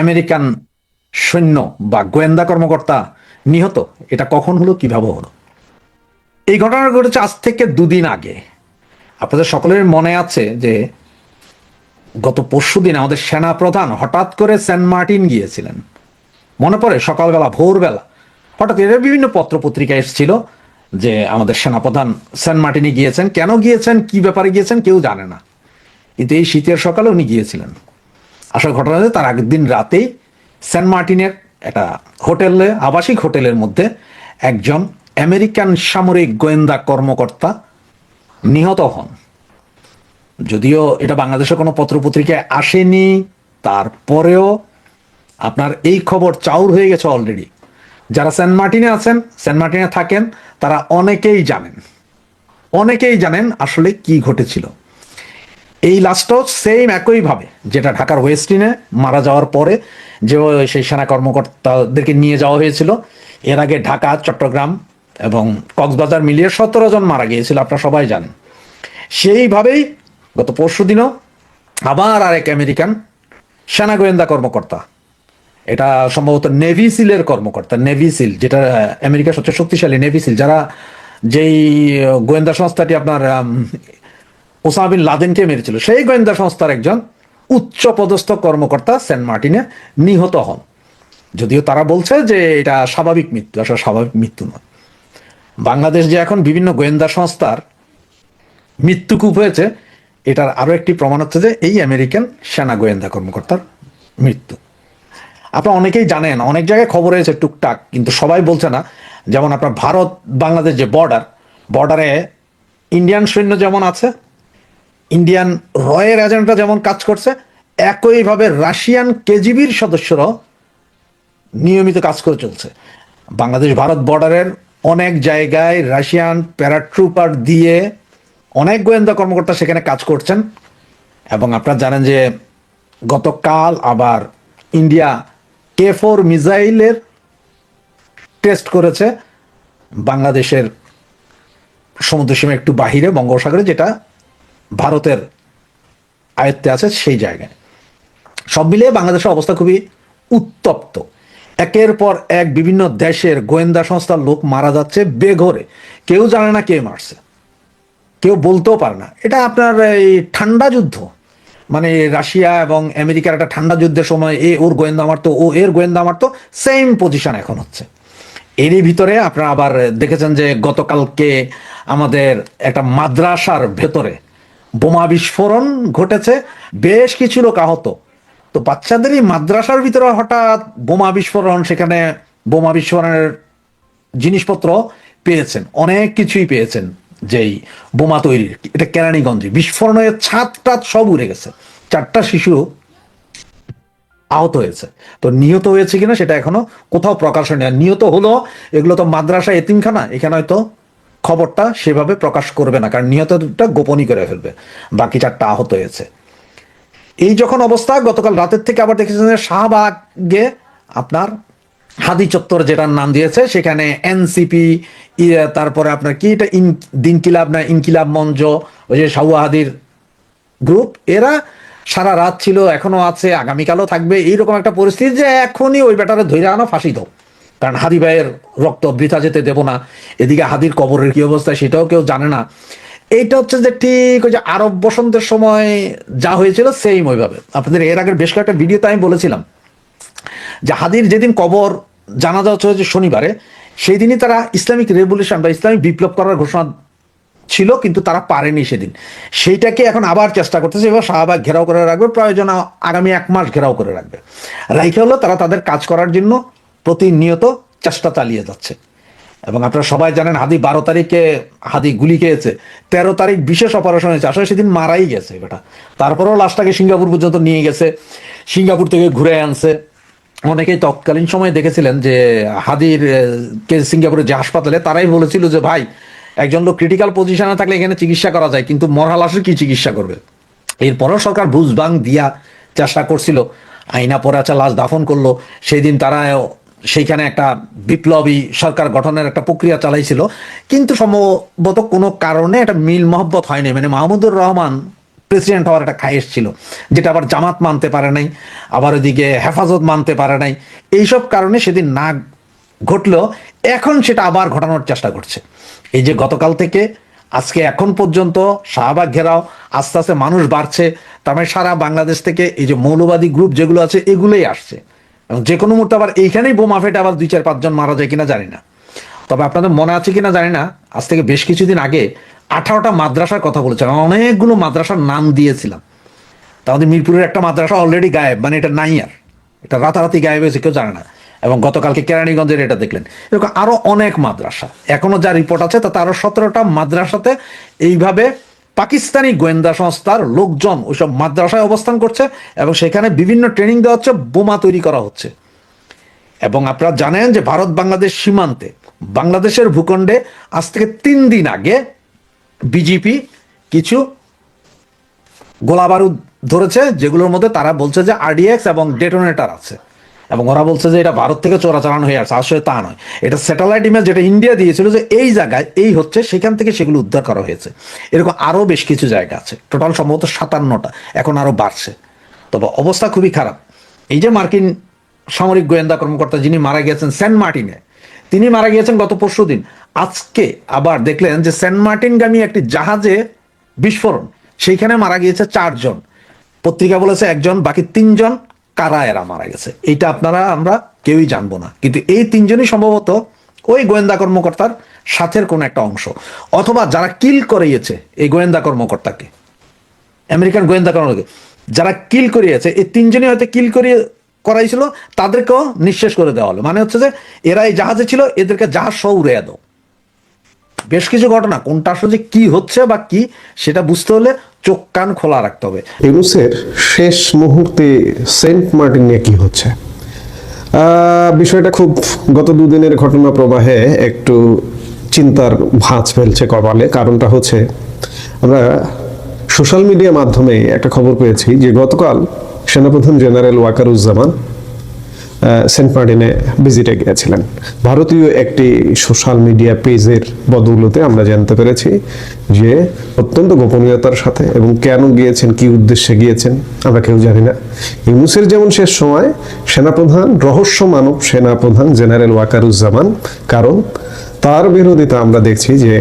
American সৈন্য বা গোয়েন্দা কর্মকর্তা নিহত। এটা কখন হলো, কীভাবে হলো? এই ঘটনা ঘটেছে আজ থেকে দুদিন আগে। আপনাদের সকলের মনে আছে যে গত পরশু দিন আমাদের সেনা প্রধান হঠাৎ করে সেন্ট মার্টিন গিয়েছিলেন। মনে পড়ে সকালবেলা, ভোরবেলা। হঠাৎ এর বিভিন্ন পত্র পত্রিকা এসেছিল যে আমাদের সেনাপ্রধান সেন্ট মার্টিনে গিয়েছেন। কেন গিয়েছেন, কি ব্যাপারে গিয়েছেন, কেউ জানে না। কিন্তু এই শীতের সকালে উনি গিয়েছিলেন। আসল ঘটনা তার আগের দিন রাতেই সেন্ট মার্টিনের একটা হোটেলে আবাসিক হোটেলের মধ্যে একজন আমেরিকান সামরিক গোয়েন্দা কর্মকর্তা নিহত হন। যদিও এটা বাংলাদেশের কোনো পত্রপত্রিকায় আসেনি, তারপরেও আপনার এই খবর চাউর হয়ে গেছে অলরেডি যারা সেন্ট মার্টিনে আছেন সেন্ট মার্টিনে থাকেন, তারা অনেকেই জানেন। অনেকেই জানেন আসলে কি ঘটেছিল। এই লাস্টও সেম একইভাবে যেটা ঢাকার ওয়েস্টিনে মারা যাওয়ার পরে যে সেই সেনা কর্মকর্তাদেরকে নিয়ে যাওয়া হয়েছিল, এর আগে ঢাকা, চট্টগ্রাম এবং কক্সবাজার মিলিয়ে সতেরো জন মারা গিয়েছিল, আপনারা সবাই জানেন। সেইভাবেই গত পরশু দিনও আবার আরেক আমেরিকান সেনা গোয়েন্দা কর্মকর্তা, এটা সম্ভবত নেভি সিলের কর্মকর্তা নেভি সিল যেটা আমেরিকার সবচেয়ে শক্তিশালী নেভি সিল যারা যেই গোয়েন্দা সংস্থাটি আপনার ওসামা বিন লাদেনকে মেরেছিল। সেই গোয়েন্দা সংস্থার একজন উচ্চ পদস্থ কর্মকর্তা সেন্ট মার্টিনে নিহত হন। যদিও তারা বলছে যে এটা স্বাভাবিক মৃত্যু, আসলে স্বাভাবিক মৃত্যু নয়। বাংলাদেশ যে এখন বিভিন্ন গোয়েন্দা সংস্থার মৃত্যুকূপ হয়েছে, এটার আরও একটি প্রমাণ হচ্ছে যে এই আমেরিকান সেনা গোয়েন্দা কর্মকর্তার মৃত্যু। আপনারা অনেকেই জানেন, অনেক জায়গায় খবর হয়েছে টুকটাক, কিন্তু সবাই বলছে না। যেমন আপনার ভারত বাংলাদেশ যে বর্ডার বর্ডারে ইন্ডিয়ান সৈন্য যেমন আছে ইন্ডিয়ান রয়ের এজেন্টরা যেমন কাজ করছে, একইভাবে রাশিয়ান কেজিবির সদস্যরাও নিয়মিত কাজ করে চলছে। বাংলাদেশ, ভারত বর্ডারের অনেক জায়গায় রাশিয়ান প্যারাট্রুপার দিয়ে অনেক গোয়েন্দা কর্মকর্তা সেখানে কাজ করছেন। এবং আপনারা জানেন যে গতকাল আবার ইন্ডিয়া কে ফোর মিসাইলের টেস্ট করেছে। বাংলাদেশের সমুদ্রসীমা একটু বাহিরে, বঙ্গোপসাগরে, যেটা ভারতের আয়ত্তে আছে সেই জায়গায়। সব মিলিয়ে বাংলাদেশের অবস্থা খুবই উত্তপ্ত। একের পর এক বিভিন্ন দেশের গোয়েন্দা সংস্থার লোক মারা যাচ্ছে বেঘরে। কেউ জানে না কে মারছে। কেউ বলতেও পারে না। এটা আপনার এই ঠান্ডা যুদ্ধ। মানে রাশিয়া এবং আমেরিকার একটা ঠান্ডা যুদ্ধের সময় এ ওর গোয়েন্দা মারতো, ও এর গোয়েন্দা মারতো সেম পজিশন এখন হচ্ছে। এরই ভিতরে আপনারা আবার দেখেছেন যে গতকালকে আমাদের একটা মাদ্রাসার ভেতরে বোমা বিস্ফোরণ ঘটেছে, বেশ কিছু লোক আহত। তো বাচ্চাদেরই মাদ্রাসার ভিতরে হঠাৎ বোমা বিস্ফোরণ, সেখানে বোমা বিস্ফোরণের জিনিসপত্র পেয়েছেন, অনেক কিছুই পেয়েছেন যেই বোমা তৈরির। এটা কেরানীগঞ্জে। বিস্ফোরণের ছাদ টাত সব উড়ে গেছে। চারটা শিশু আহত হয়েছে। তো নিহত হয়েছে কিনা সেটা এখনও কোথাও প্রকাশ হয়নি। আর নিহত হলো, এগুলো তো মাদ্রাসা এতিমখানা, এখানে হয়তো খবরটা সেভাবে প্রকাশ করবে না, কারণ নিহতটা গোপনই করে ফেলবে। বাকি চারটা আহত হয়েছে। এই যখন অবস্থা, গতকাল রাতের থেকে আবার দেখেছেন শাহবাগে আপনার হাদি চত্বর যেটার নাম দিয়েছে, সেখানে এনসিপি তারপরে আপনার কি এটা, ইন, দিনকিলাব না, ইনকিলাব মঞ্চ, ওই যে হাদির গ্রুপ এরা সারা রাত ছিল, এখনও আছে, আগামীকালও থাকবে, এইরকম একটা পরিস্থিতি যে এখনই ওই ব্যাটারে ধৈর্য আনো ফাঁসি দাও। কারণ হাদি ভাইয়ের রক্ত বৃথা যেতে দেব না। এদিকে হাদির কবরের কি অবস্থা সেটাও কেউ জানে না। এইটা হচ্ছে যে ঠিক ওই যে আরব বসন্তের সময় যা হয়েছিল সেম ওইভাবে। আপনাদের এর আগের বেশ কয়েকটা ভিডিওতে আমি বলেছিলাম যে হাদির যেদিন কবর জানাজা হচ্ছে যে শনিবারে সেই দিনই তারা ইসলামিক রেভলিউশন বা ইসলামিক বিপ্লব করার ঘোষণা ছিল, কিন্তু তারা পারেনি সেদিন। সেইটাকে এখন আবার চেষ্টা করতেছে, এবার শাহবাগ ঘেরাও করে রাখবে, প্রয়োজন আগামী এক মাস ঘেরাও করে রাখবে। রাইখে হলো তারা তাদের কাজ করার জন্য প্রতিনিয়ত চেষ্টা চালিয়ে যাচ্ছে। এবং আপনারা সবাই জানেন হাদি বারো তারিখে হাদি গুলি খেয়েছে, তেরো তারিখ বিশেষ অপারেশন হয়েছে, আসলে সেদিন মারাই গেছে এটা তারপরেও লাশটাকে সিঙ্গাপুর পর্যন্ত নিয়ে গেছে, সিঙ্গাপুর থেকে ঘুরে আনছে। অনেকেই তৎকালীন সময় দেখেছিলেন যে হাদির কে সিঙ্গাপুরের যে হাসপাতালে, তারাই বলেছিল যে, ভাই, একজন লোক ক্রিটিক্যাল পজিশনে থাকলে এখানে চিকিৎসা করা যায়, কিন্তু মরহা লাশের কি চিকিৎসা করবে? এরপরও সরকার বুঝবাং দিয়া চেষ্টা করছিল। আইনা পরে আচ্ছা লাশ দাফন করল। সেই দিন তারা সেইখানে একটা বিপ্লবী সরকার গঠনের একটা প্রক্রিয়া চালাইছিল। কিন্তু সম্ভবত কোনো কারণে একটা মিল মহব্বত হয়নি। মানে মাহমুদুর রহমান প্রেসিডেন্ট হওয়ার একটা খায়েশ ছিল, যেটা আবার জামাত মানতে পারে নাই, আবার ওদিকে হেফাজত মানতে পারে নাই। এইসব কারণে সেদিন না ঘটলেও এখন সেটা আবার ঘটানোর চেষ্টা করছে এই যে গতকাল থেকে আজকে এখন পর্যন্ত শাহবাগ ঘেরাও আস্তে আস্তে মানুষ বাড়ছে। তার মানে সারা বাংলাদেশ থেকে এই যে মৌলবাদী গ্রুপ যেগুলো আছে, এগুলোই আসছে। এবং যে কোনো মুহূর্তে আবার এইখানেই বোমা ফেটে আবার দুই চার পাঁচজন মারা যায় কিনা জানি না। তবে আপনাদের মনে আছে কিনা জানি না, আজ থেকে বেশ কিছুদিন আগে আঠারোটা মাদ্রাসার কথা বলেছিলাম অনেকগুলো মাদ্রাসার নাম দিয়েছিলাম। তা আমাদের মিরপুরের একটা মাদ্রাসা অলরেডি গায়েব মানে এটা নাই আর। এটা রাতারাতি গায়েব হয়েছে, কেউ জানে না। এবং গতকালকে কেরানীগঞ্জের এটা দেখলেন। এরকম আরও অনেক মাদ্রাসা। এখনও যা রিপোর্ট আছে, তাতে আরও সতেরোটা মাদ্রাসাতে এইভাবে পাকিস্তানি গোয়েন্দা সংস্থার লোকজন ওইসব মাদ্রাসায় অবস্থান করছে এবং সেখানে বিভিন্ন ট্রেনিং দেওয়া হচ্ছে, বোমা তৈরি করা হচ্ছে। এবং আপনারা জানেন যে ভারত বাংলাদেশ সীমান্তে, বাংলাদেশের ভূখণ্ডে আজ থেকে তিন দিন আগে বিজেপি কিছু গোলাবারুদ ধরেছে, যেগুলোর মধ্যে তারা বলছে যে আরডিএক্স এবং ডেটোনেটার আছে। এবং ওরা বলছে যে এটা ভারত থেকে চোরাচালান হয়ে আসছে আসলে তা নয়। এটা স্যাটেলাইট ইমেজ যেটা ইন্ডিয়া দিয়েছিল যে এই জায়গায় এই হচ্ছে, সেখান থেকে সেগুলো উদ্ধার করা হয়েছে। এরকম আরও বেশ কিছু জায়গা আছে। টোটাল সম্ভবত সাতান্নটা। এখন আরও বাড়ছে। তবে অবস্থা খুবই খারাপ। এই যে মার্কিন সামরিক গোয়েন্দা কর্মকর্তা যিনি মারা গিয়েছেন, সেন্ট মার্টিনে, তিনি মারা গিয়েছেন গত পরশু দিন। আজকে আবার দেখলেন যে সেন্ট মার্টিনগামী একটি জাহাজে বিস্ফোরণ। সেইখানে মারা গিয়েছে চারজন। পত্রিকা বলেছে একজন, বাকি তিনজন কারা এরা মারা গেছে। এটা আপনারা, আমরা কেউই জানব না। কিন্তু এই তিনজনই সম্ভবত ওই গোয়েন্দা কর্মকর্তার সাথের কোন একটা অংশ। অথবা যারা কিল করিয়েছে এই গোয়েন্দা কর্মকর্তাকে। আমেরিকান গোয়েন্দা কর্মকর্তাকে। যারা কিল করিয়েছে, এই তিনজনই হয়তো কিল করিয়ে করাইছিল, তাদেরকেও নিঃশেষ করে দেওয়া হলো। মানে হচ্ছে যে, এরা এই জাহাজে ছিল, এদেরকে জাহাজ সহ উড়িয়ে বেশ কিছু ঘটনা, কোনটা আসলে কি হচ্ছে বা কি, সেটা বুঝতে হলে চোখ কান খোলা রাখতে হবে। ইউনুসের শেষ মুহূর্তে সেন্ট মার্টিন কি হচ্ছে? বিষয়টা খুব গত দুদিনের ঘটনা প্রবাহে একটু চিন্তার ভাঁজ ফেলছে কপালে। কারণটা হচ্ছে, আমরা সোশ্যাল মিডিয়া মাধ্যমে একটা খবর পেয়েছি যে গতকাল সেনাপ্রধান জেনারেল ওয়াকারুজ্জামান সেন্ট মার্টিনে ভিজিটে গিয়েছিলেন। ভারতীয় একটি সোশ্যাল মিডিয়া পেজের বদৌলতে আমরা জানতে পেরেছি যে অত্যন্ত গোপনীয়তার সাথে এবং কেন গিয়েছেন, কি উদ্দেশ্যে গিয়েছেন, আমরা কেউ জানি না। ইউনুসের যেমন শেষ সময়, সেনাপ্রধান রহস্য মানব সেনাপ্রধান জেনারেল ওয়াকারুজ্জামান, কারণ তার বিরোধিতা আমরা দেখছি যে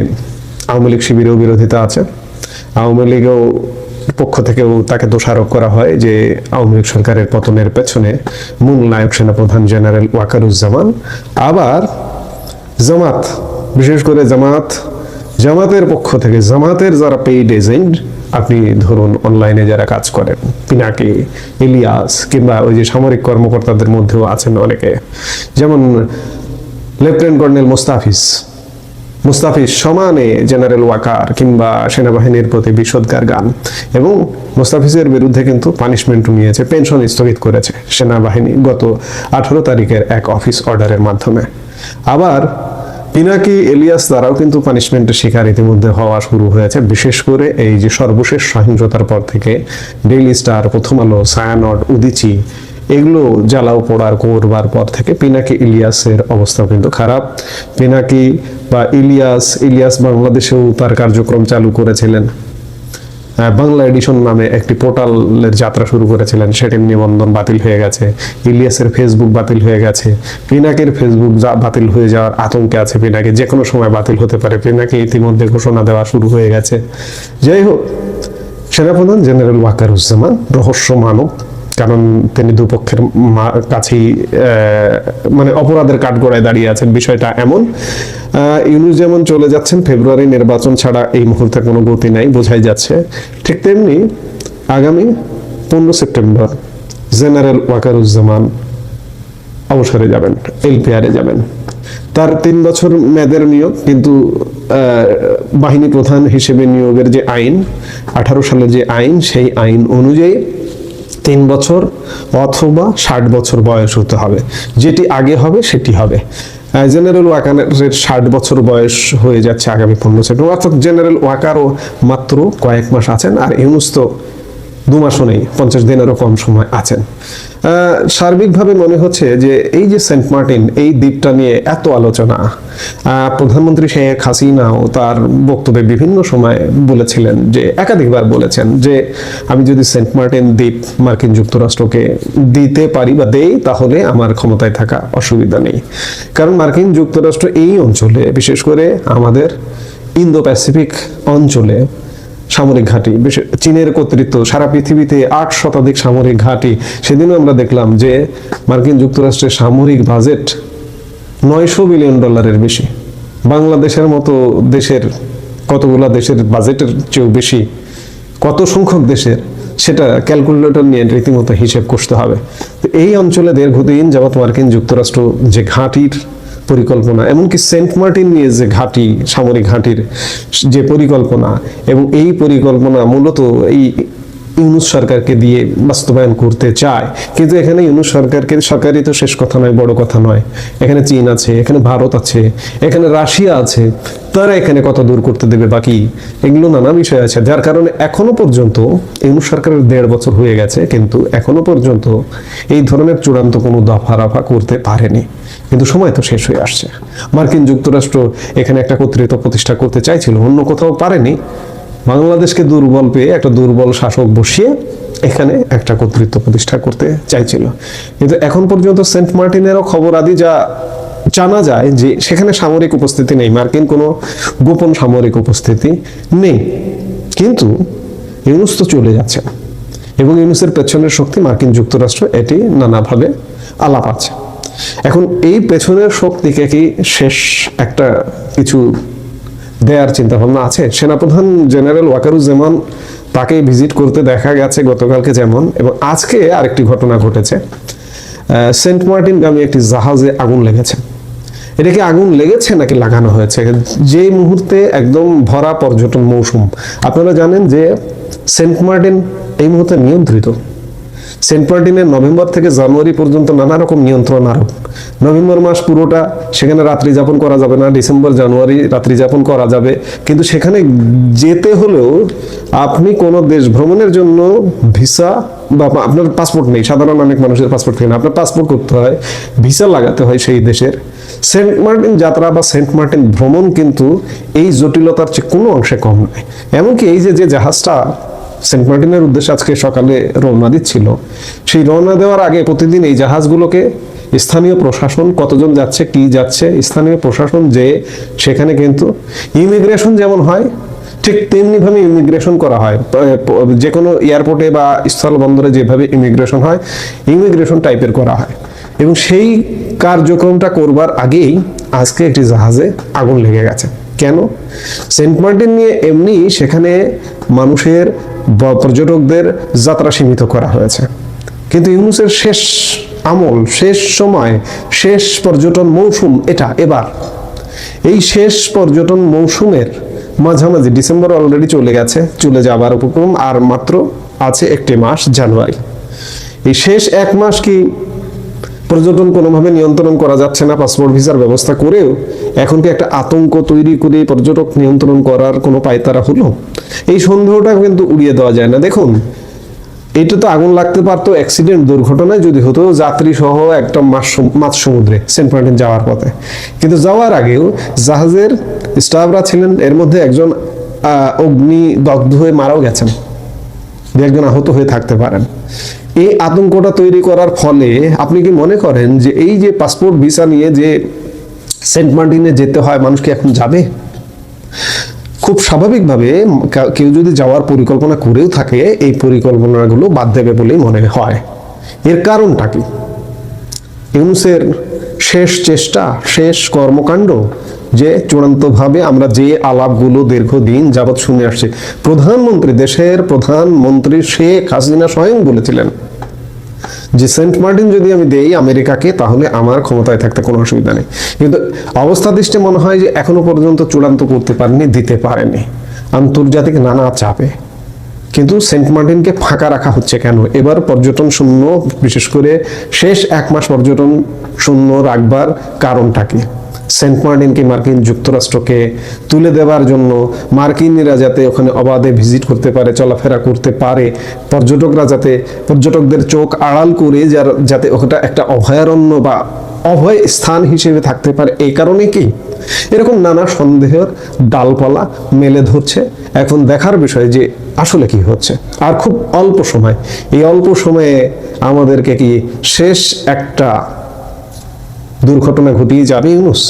আওয়ামী লীগ শিবিরেও বিরোধিতা আছে। আওয়ামী লীগও পক্ষ থেকেও তাকে দোষারোপ করা হয় যে আওয়ামী লীগ সরকারের পতনের পেছনে মূল নায়ক সেনাপ্রধান জেনারেল ওয়াকারুজ্জামান, আবার জামাত, বিশেষ করে জামাত, জামাতের পক্ষ থেকে, জামাতের যারা পেইড এজেন্ট আপনি ধরুন অনলাইনে যারা কাজ করেন, পিনাকি, ইলিয়াস, কিংবা ওই যে সামরিক কর্মকর্তাদের মধ্যেও আছেন অনেকে। যেমন লেফটেন্যান্ট কর্নেল মোস্তাফিজ মুস্তাফিজ সমানে জেনারেল ওয়াকার কিংবা সেনাবাহিনীর প্রতি বিষোদ্গার গান। এবং মুস্তাফিজের বিরুদ্ধে কিন্তু পানিশমেন্ট নিয়েছে পেনশন স্থগিত করেছে সেনাবাহিনী গত আঠারো তারিখের এক অফিস অর্ডারের মাধ্যমে। আবার পিনাকি এলিয়াস দ্বারাও কিন্তু পানিশমেন্টের শিকার ইতিমধ্যে হওয়া শুরু হয়েছে। বিশেষ করে এই যে সর্বশেষ সহিংসতার পর থেকে ডেইলি স্টার, প্রথম আলো সায়ানট উদিচি, এগুলো জ্বালাও পোড়ার করবার পর থেকে পিনাকি ইলিয়াসের অবস্থা কিন্তু খারাপ। পিনাকি বা ইলিয়াস ইলিয়াস বাংলাদেশেও তার কার্যক্রম চালু করেছিলেন। বাংলা এডিশন নামে একটি পোর্টালের যাত্রা শুরু করেছিলেন। সেটির নিবন্ধন বাতিল হয়ে গেছে। ইলিয়াসের ফেসবুক বাতিল হয়ে গেছে। পিনাকের ফেসবুক বাতিল হয়ে যাওয়ার আতঙ্কে আছে পিনাকি। যে কোনো সময় বাতিল হতে পারে। পিনাকি ইতিমধ্যে ঘোষণা দেওয়া শুরু হয়ে গেছে। যাই হোক, সেনাপ্রধান জেনারেল ওয়াকারুজ্জামান রহস্য মানব কারণ তিনি দুপক্ষের কাছেই মানে অপরাধের কাঠগড়ায় দাঁড়িয়ে আছেন। বিষয়টা এমন। ইউনুস যেমন চলে যাচ্ছেন, ফেব্রুয়ারি নির্বাচন ছাড়া এই মুহূর্তে কোনো গতি নাই, বোঝাই যাচ্ছে। ঠিক তেমনি আগামী পনেরো সেপ্টেম্বর জেনারেল ওয়াকারুজ্জামান অবসরে যাবেন, এলপিআরে যাবেন। তার তিন বছর মেয়াদের নিয়োগ, কিন্তু বাহিনী প্রধান হিসেবে নিয়োগের যে আইন, আঠারো সালের যে আইন, সেই আইন অনুযায়ী তিন বছর অথবা ষাট বছর বয়স হতে হবে। যেটি আগে হবে, সেটি হবে। জেনারেল ওয়াকারের ষাট বছর বয়স হয়ে যাচ্ছে আগামী পনেরো সেপ্টেম্বর অর্থাৎ জেনারেল ওয়াকারও মাত্র কয়েক মাস আছেন, আর ইউনুস তো দু মাসও নেই, পঞ্চাশ দিনেরও কম সময় আছেন। সার্বিকভাবে মনে হচ্ছে যে এই যে সেন্ট মার্টিন, এই দ্বীপটা নিয়ে এত আলোচনা প্রধানমন্ত্রী শেখ হাসিনাও তার বক্তব্যে বিভিন্ন সময় বলেছিলেন যে, একাধিকবার বলেছেন যে, আমি যদি সেন্ট মার্টিন দ্বীপ মার্কিন যুক্তরাষ্ট্রকে দিতে পারি বা দেই, তাহলে আমার ক্ষমতায় থাকা অসুবিধা নেই। কারণ মার্কিন যুক্তরাষ্ট্র এই অঞ্চলে, বিশেষ করে আমাদের ইন্দো প্যাসিফিক অঞ্চলে সামরিক ঘাঁটি। চীনের কর্তৃত্ব সারা পৃথিবীতে আট শতাধিক সামরিক ঘাঁটি। সেদিনও আমরা দেখলাম যে মার্কিন যুক্তরাষ্ট্রের সামরিক বাজেট নয়শো বিলিয়ন ডলারের বেশি। বাংলাদেশের মতো দেশের, কতগুলা দেশের বাজেটের চেয়েও বেশি, কত সংখ্যক দেশের, সেটা ক্যালকুলেটর নিয়ে রীতিমতো হিসেব করতে হবে। তো এই অঞ্চলে দীর্ঘদিন যাবৎ মার্কিন যুক্তরাষ্ট্র যে ঘাঁটির পরিকল্পনা, এমনকি সেন্ট মার্টিন নিয়ে যে ঘাঁটি, সামরিক ঘাঁটির যে পরিকল্পনা এবং এই পরিকল্পনা মূলত এই ইউনুস সরকারকে দিয়ে বাস্তবায়ন করতে চায়। কিন্তু এখানে ইউনুস সরকারকে, সরকারই তো শেষ কথা নয়, বড় কথা নয়। এখানে চীন আছে, এখানে ভারত আছে, এখানে রাশিয়া আছে, তারা এখানে কত দূর করতে দেবে বাকি? এগুলো নানা বিষয় আছে। যার কারণে এখনও পর্যন্ত ইউনুস সরকারের দেড় বছর হয়ে গেছে, কিন্তু এখনও পর্যন্ত এই ধরনের চূড়ান্ত কোনো দফা রফা করতে পারেনি। কিন্তু সময় তো শেষ হয়ে আসছে। মার্কিন যুক্তরাষ্ট্র এখানে একটা কর্তৃত্ব প্রতিষ্ঠা করতে চাইছিল, অন্য কোথাও পারেনি। বাংলাদেশকে দুর্বল পেয়ে একটা দুর্বল শাসক বসিয়ে এখানে একটা কর্তৃত্ব প্রতিষ্ঠা করতে চাইছিল। কিন্তু এখন পর্যন্ত সেন্ট মার্টিনেরও খবর আদি যা জানা যায় যে সেখানে সামরিক উপস্থিতি নেই, মার্কিন কোনো গোপন সামরিক উপস্থিতি নেই। কিন্তু ইউনুস তো চলে যাচ্ছে, এবং ইউনুসের পেছনের শক্তি মার্কিন যুক্তরাষ্ট্র এটি নানাভাবে আলাপ আছে। এখন এই পেছনের শক্তিকে কি শেষ একটা কিছু দেয়ার চিন্তা ভাবনা আছে? সেনাপ্রধান জেনারেল ওয়াকারুজ্জামান তাকে ভিজিট করতে দেখা গেছে গতকালকে যেমন, এবং আজকে আরেকটি ঘটনা ঘটেছে। সেন্ট মার্টিন গামী একটি জাহাজে আগুন লেগেছে। এটা কি আগুন লেগেছে নাকি লাগানো হয়েছে? যেই মুহূর্তে একদম ভরা পর্যটন মৌসুম। আপনারা জানেন যে সেন্ট মার্টিন এই মুহূর্তে নিয়ন্ত্রিত। সেন্ট মার্টিনের নভেম্বর থেকে জানুয়ারি পর্যন্ত নানা রকম নিয়ন্ত্রণ আরোপ। নভেম্বর মাস পুরোটা সেখানে রাত্রি যাপন করা যাবে না ডিসেম্বর জানুয়ারি রাত্রি যাপন করা যাবে। কিন্তু সেখানে যেতে হলেও আপনি কোনো দেশ ভ্রমণের জন্য ভিসা বা আপনার পাসপোর্ট নেই, সাধারণ অনেক মানুষের পাসপোর্ট থাকে না, আপনার পাসপোর্ট করতে হয়, ভিসা লাগাতে হয় সেই দেশের। সেন্ট মার্টিন যাত্রা বা সেন্ট মার্টিন ভ্রমণ কিন্তু এই জটিলতার চেয়ে কোনো অংশে কম নয়। এমনকি এই যে যে জাহাজটা সেন্ট মার্টিনের উদ্দেশ্যে আজকে সকালে রওনা দিচ্ছিল। সেই রওনা দেওয়ার আগে প্রতিদিন এই জাহাজগুলোকে স্থানীয় প্রশাসন, কতজন যাচ্ছে, কি যাচ্ছে, স্থানীয় প্রশাসন যে, সেখানে কিন্তু ইমিগ্রেশন যেমন হয়, ঠিক তেমনিভাবে ইমিগ্রেশন করা হয়। যে কোনো এয়ারপোর্টে বা স্থলবন্দরে যেভাবে ইমিগ্রেশন হয়, ইমিগ্রেশন টাইপের করা হয়। এবং সেই কার্যক্রমটা করবার আগেই আজকে একটি জাহাজে আগুন লেগে গেছে। কেন? সেন্ট মার্টিন নিয়ে এমনি সেখানে মানুষের পর্যটকদের যাত্রা সীমিত করা হয়েছে। কিন্তু ইউনুসের শেষ আমল, শেষ সময়, শেষ পর্যটন মৌসুম এটা এবার। এই শেষ পর্যটন মৌসুমের মাঝামাঝি ডিসেম্বর অলরেডি চলে গেছে, চলে যাবার উপক্রম আর মাত্র আছে একটি মাস, জানুয়ারি। এই শেষ এক মাস কি পর্যটন কোনোভাবে নিয়ন্ত্রণ করা যাচ্ছে না পাসপোর্ট ভিসার ব্যবস্থা করেও এখন কি একটা আতঙ্ক তৈরি করে পর্যটক নিয়ন্ত্রণ করার কোনো পায়তারা হলো? এই সন্দেহটা কিন্তু উড়িয়ে দেওয়া যায় না। দেখুন, এটা তো আগুন লাগতে পারতো অ্যাক্সিডেন্ট দুর্ঘটনায়, যদি হতো যাত্রী সহ একটা মাছ সম- মাছ সমুদ্রে সেন্ট মার্টিন যাওয়ার পথে। কিন্তু যাওয়ার আগেও জাহাজের স্টাফরা ছিলেন, এর মধ্যে একজন অগ্নি দগ্ধ হয়ে মারাও গেছেন। দু একজন আহত হয়ে থাকতে পারেন। এই আতঙ্কটা তৈরি করার ফলে আপনি কি মনে করেন যে এই যে পাসপোর্ট ভিসা নিয়ে যে সেন্ট মার্টিনে যেতে হয়, মানুষ কি এখন যাবে? খুব স্বাভাবিকভাবে কেউ যদি যাওয়ার পরিকল্পনা করেও থাকে, এই পরিকল্পনাগুলো বাদ দেবে বলেই মনে হয়। এর কারণটা কি? ইউনুসের শেষ চেষ্টা, শেষ কর্মকাণ্ড যে চূড়ান্তভাবে আমরা যে আলাপগুলো দীর্ঘদিন যাবৎ শুনে আসছি, প্রধানমন্ত্রী, দেশের প্রধানমন্ত্রী শেখ হাসিনা স্বয়ং বলেছিলেন যে, সেন্ট মার্টিন যদি আমি দেই আমেরিকাকে, তাহলে আমার ক্ষমতায় থাকতে কোনো অসুবিধা নেই। কিন্তু অবস্থা দৃষ্টি মনে হয় যে, এখনও পর্যন্ত চূড়ান্ত করতে পারেনি, দিতে পারেনি। আন্তর্জাতিক নানা চাপে। কিন্তু সেন্ট মার্টিনকে ফাঁকা রাখা হচ্ছে কেন? এবার পর্যটন শূন্য, বিশেষ করে শেষ এক মাস পর্যটন শূন্য রাখবার কারণটা কি? সেন্ট মার্টিনকে মার্কিন যুক্তরাষ্ট্রকে তুলে দেওয়ার জন্য মার্কিনীরা যাতে ওখানে অবাধে ভিজিট করতে পারে, চলাফেরা করতে পারে, পর্যটকরা যাতে পর্যটকদের চোখ আড়াল করে যার- যাতে ওটা একটা অভয়ারণ্য বা অভয় স্থান হিসেবে থাকতে পারে, এই কারণে কি? এরকম নানা সন্দেহের ডালপালা মেলে ধরছে। এখন দেখার বিষয় যে আসলে কি হচ্ছে। আর খুব অল্প সময়। এই অল্প সময়ে আমাদেরকে কি শেষ একটা দুর্ঘটনা ঘটিয়ে যাবে ইউনুস।